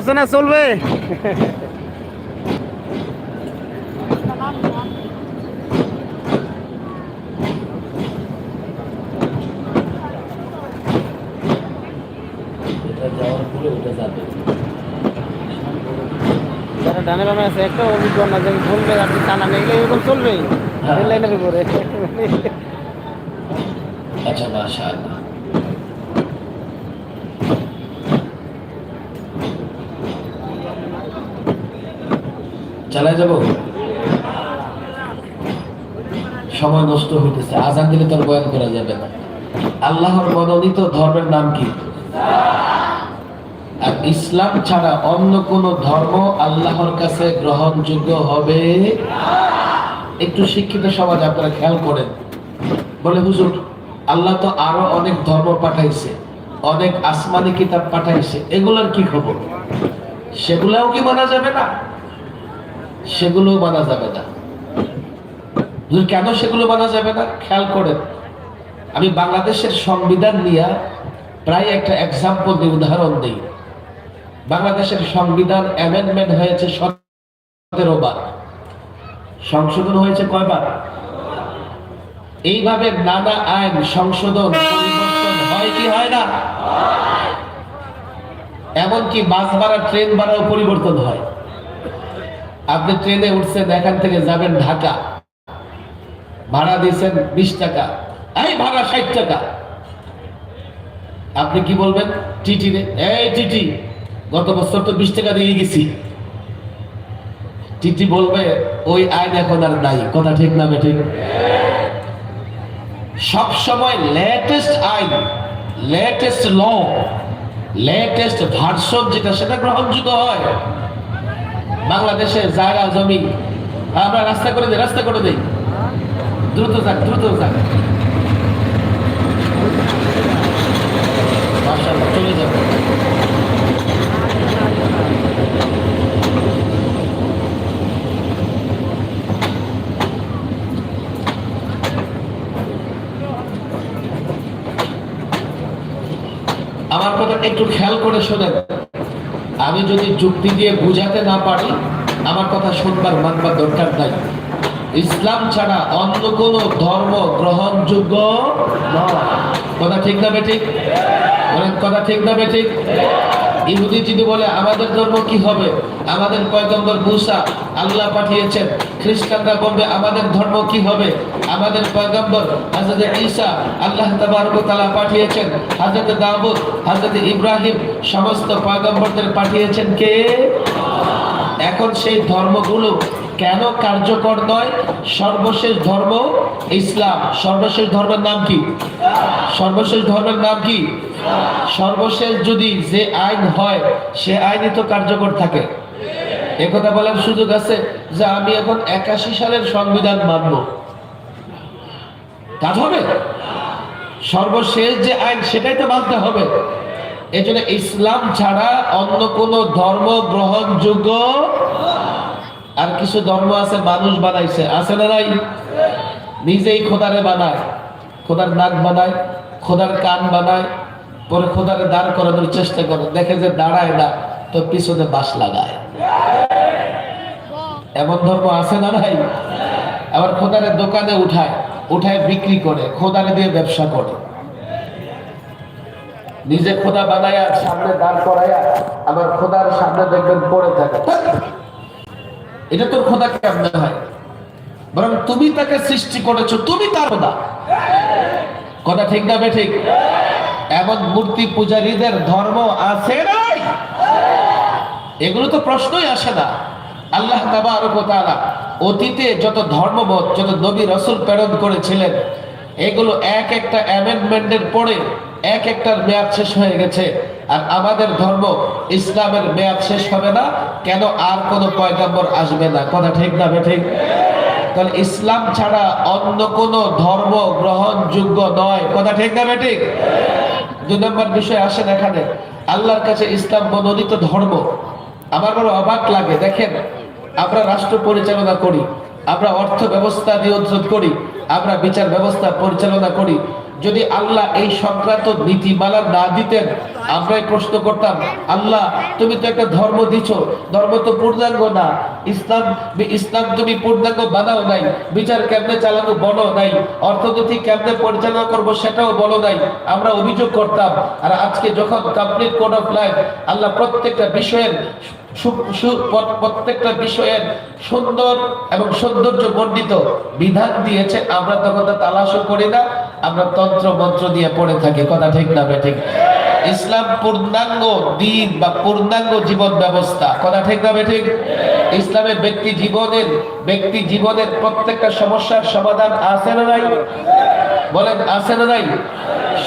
আলোচনা চলবে। যারা ডানে বামে আছে একটা অভিজ্ঞ না যে বলবে আপনি টানা নেই এরকম চলবে হ্যাঁ। রেল লাইনের উপরে। আচ্ছা মাশা চালাই যাব? সময় নষ্ট হইতেছে, আজান দিলে তোর বয়ান করা যাবে না। আল্লাহর মনোনীত ধর্মের নাম কি? আর ইসলাম ছাড়া অন্য কোন ধর্ম আল্লাহর কাছে গ্রহণযোগ্য হবে? একটু শিক্ষিত সমাজ আপনারা খেয়াল করেন। বলে, হুজুর, আল্লাহ তো আরও অনেক ধর্ম পাঠাইছে, অনেক আসমানি কিতাব পাঠাইছে, এগুলোর কি খবর? সেগুলাও কি মানা যাবে না? সেগুলো মানা যাবে না। কেন সেগুলো মানা যাবে না? খেয়াল করেন, আমি বাংলাদেশের সংবিধান নিয়ে প্রায় একটা এক্সাম্পল দিয়ে উদাহরণ দিই। বাংলাদেশের সংবিধান অ্যামেন্ডমেন্ট হয়েছে সতেরো বার। সংশোধন হয়েছে কয়বার এইভাবে নানা আইন সংশোধন হয় কি হয় না? এমনকি বাস ভাড়া ট্রেন ভাড়াও পরিবর্তন হয়। আপনি ট্রেনে উঠছেন, এখান থেকে যাবেন ঢাকা। ভাড়া দিয়েছেন বিশ টাকা। এই ভাড়া ষাট টাকা। আপনি কি বলবেন? টিটি রে। এই টিটি, গত বছর তো বিশ টাকা দিয়ে গেছি। টিটি বলবে, ওই আইন এখন আর নাই। কথা ঠিক না ঠিক সব সময় লেটেস্ট আইন লেটেস্ট ল লেটেস্ট ভার্সন যেটা, সেটা গ্রহণযোগ্য হয়। বাংলাদেশে জায়গা জমি। আমরা রাস্তা করে দিই, রাস্তা করে দিই। দ্রুত যাক দ্রুত যাক। আমার কথা একটু খেয়াল করে শোনেন। আমি যদি যুক্তি দিয়ে বুঝাতে না পারি, আমার কথা শুনবার, মানবার দরকার নাই। ইসলাম ছাড়া অন্য কোন ধর্ম গ্রহণযোগ্য নয়। কথা ঠিক না বেঠিক? কথা ঠিক না বেঠিক? ইহুদি যদি বলে, আমাদের ধর্ম কি হবে? আমাদের পয়গম্বর মুসা আল্লাহ পাঠিয়েছেন। খ্রিস্টানরা বলবে, আমাদের ধর্ম কি হবে? আমাদের পয়গম্বর হাজরত ঈসা আল্লাহ তালা পাঠিয়েছেন। হাজরত দাউদ হাজরত ইব্রাহিম সমস্ত পয়গম্বরদের পাঠিয়েছেন কে? এখন সেই ধর্মগুলো কেন কার্যকর নয়? সর্বশেষ ধর্ম ইসলাম। সর্বশেষ ধর্মের নাম কি? সর্বশেষ ধর্মের নাম কি? সর্বশেষ যদি যে আইন হয়, সে আইনই তো কার্যকর থাকে। একথা বলার সুযোগ আছে যে আমি এখন একাশি সালের সংবিধান মানব। কাজ হবে? সর্বশেষ যে আইন, সেটাই তো মানতে হবে। এই জন্য ইসলাম ছাড়া অন্য কোন ধর্ম গ্রহণযোগ্য আর কিছু ধর্ম আছে মানুষ বানাইছে। আছে না নাই? নিজেই খোদারে বানায়। খোদার নাক বানায়, খোদার কান বানায়, পরে খোদারে দাঁড় করানোর চেষ্টা করে। দেখে যে দাঁড়ায় না, তো পিছনে বাস লাগায়। এমন ধর্ম আছে না নাই? আবার খোদারে দোকানে উঠায় উঠায় বিক্রি করে, খোদারে দিয়ে ব্যবসা করে। নিজে খোদা বানায়া সামনে দাঁড় করায়া, আবার খোদার সামনে দেখবেন পড়ে থাকে। এটা তোর খোদা কেমনে হয়। বরং তুমি তাকে সৃষ্টি করেছ, তুমি তার খোদা। কথা ঠিক না ঠিক এমন মূর্তি পূজারীদের ধর্ম আছে নাই? এগুলো তো প্রশ্নই আসে না। আল্লাহ অতীতে যত ধর্মমত, যত নবী রসুল প্রেরণ করেছিলেন, এগুলো এক একটা অ্যামেন্ডমেন্টের পরে এক একটার মেয়াদ শেষ হয়ে গেছে। আর আমাদের ধর্ম ইসলামের মেয়াদ শেষ হবে না, কেন আর কোনো পয়গাম্বর আসবে না? কথা ঠিক না ঠিক তাহলে ইসলাম ছাড়া অন্য কোন ধর্ম গ্রহণযোগ্য নয়। কথা ঠিক না ঠিক দুই নম্বর বিষয় আসেন এখানে। আল্লাহর কাছে ইসলাম মনোনীত ধর্ম। আমার বড় অবাক লাগে, দেখেন, আমরা রাষ্ট্র পরিচালনা করি, আমরা অর্থ ব্যবস্থা নিয়ন্ত্রণ করি, আমরা বিচার ব্যবস্থা পরিচালনা করি যদি আল্লাহ এই সংক্রান্ত নীতিমালা না দিতেন আমরাই প্রশ্ন করতাম, আল্লাহ, তুমি তো একটা ধর্ম দিছো, ধর্ম তো পূর্ণাঙ্গ না। ইসলাম ইসলাম তুমি পূর্ণাঙ্গ বানাও নাই, বিচার কেমনে চালানো বলো নাই, অর্থনীতি কেমনে পরিচালনা করব সেটাও বলো নাই, আমরা অভিযোগ করতাম। আর আজকে যখন কমপ্লিট কোড অফ লাইফ আল্লাহ প্রত্যেকটা বিষয়ের প্রত্যেকটা বিষয়ের সুন্দর এবং সৌন্দর্য বর্ণিত বিধান দিয়েছে, আমরা তখন তা তালাশও করি না আমরা তন্ত্র মন্ত্র দিয়ে পড়ে থাকি, কথা ঠিক না ঠিক? ইসলাম পূর্ণাঙ্গ দিন বা পূর্ণাঙ্গ জীবন ব্যবস্থা, কথা ঠিক না ঠিক? ইসলামের ব্যক্তি জীবনের ব্যক্তি জীবনের প্রত্যেকটা সমস্যার সমাধান আছে না নাই? বলেন, আছে না নাই?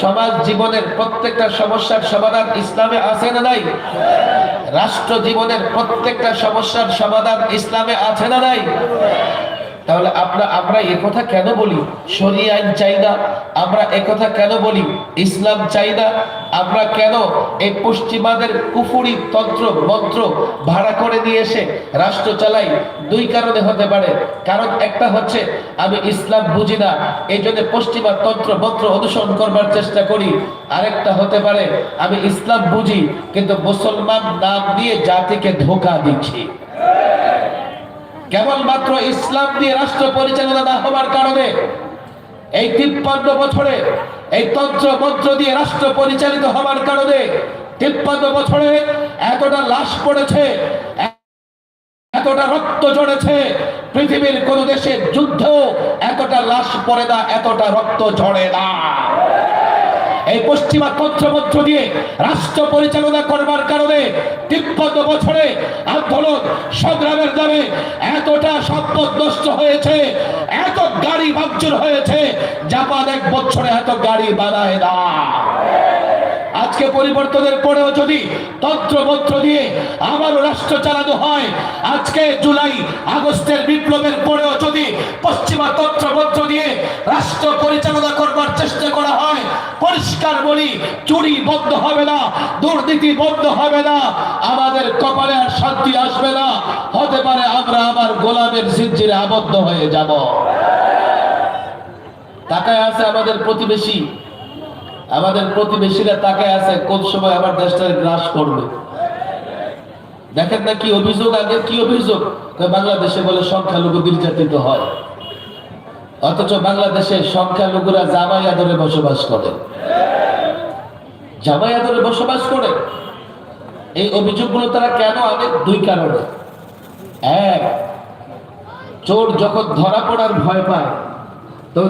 সমাজ জীবনের প্রত্যেকটা সমস্যার সমাধান ইসলামে আছে না নাই? রাষ্ট্র জীবনের প্রত্যেকটা সমস্যার সমাধান ইসলামে আছে না নাই? তাহলে আমরা আমরা কথা কেন বলি? শরী আইন চাই না আমরা কথা কেন বলি? ইসলাম চাই না আমরা কেন এই পশ্চিমাদের কুফুরি তন্ত্র, মন্ত্র ভাড়া করে নিয়ে এসে রাষ্ট্র চালাই? দুই কারণে হতে পারে। কারণ একটা হচ্ছে, আমি ইসলাম বুঝি না এই জন্য পশ্চিমা তন্ত্র, মন্ত্র অনুসরণ করবার চেষ্টা করি। আরেকটা হতে পারে, আমি ইসলাম বুঝি, কিন্তু মুসলমান নাম দিয়ে জাতিকে ধোকা দিচ্ছি। কেবলমাত্র ইসলাম দিয়ে রাষ্ট্র পরিচালনা না হওয়ার কারণে এই তিপ্পান্ন বছরে, এই তন্ত্র মন্ত্র দিয়ে রাষ্ট্র পরিচালিত হওয়ার কারণে তিপ্পান্ন বছরে এতটা লাশ পড়েছে, এতটা রক্ত ঝরেছে, পৃথিবীর কোন দেশের যুদ্ধ এতটা লাশ পড়ে না, এতটা রক্ত ঝরে না। এই পশ্চিমা তন্ত্রমন্ত্র দিয়ে রাষ্ট্র পরিচালনা করবার কারণে তিপ্পান্ন বছরে আন্দোলন সংগ্রামের দামে এতটা সম্পদ নষ্ট হয়েছে, এত গাড়ি ভাঙচুর হয়েছে, জাপান এক বছরে এত গাড়ি বানায় না। আজকে পরিবর্তনের পরেও যদি তন্ত্র মন্ত্র দিয়ে আবারও রাষ্ট্র চালানো হয়, আজকে জুলাই, আগস্টের বিপ্লবের পরেও যদি পশ্চিমা তন্ত্র মন্ত্র দিয়ে রাষ্ট্র পরিচালনা করবার চেষ্টা করা হয়, পরিষ্কার বলি, চুরি বন্ধ হবে না, দুর্নীতি বন্ধ হবে না, আমাদের কপালে আর শান্তি আসবে না, হতে পারে আমরা আবার গোলামের জিঞ্জিরে আবদ্ধ হয়ে যাব। তাকায় আছে আমাদের প্রতিবেশী আমাদের প্রতিবেশীরা তাকায় আছে, কোন সময় আমার দেশটা গ্রাস করবে? দেখেন না কি অভিযোগ আগে, কি অভিযোগ? বাংলাদেশে বলে সংখ্যালঘু নির্যাতিত হয়। অথচ বাংলাদেশে সংখ্যালঘুরা জামাই আদরে বসবাস করে। জামাই আদরে বসবাস করে। এই অভিযোগগুলো তারা কেন আনে? দুই কারণে। এক, চোর যখন ধরা পড়ার ভয় পায়, তো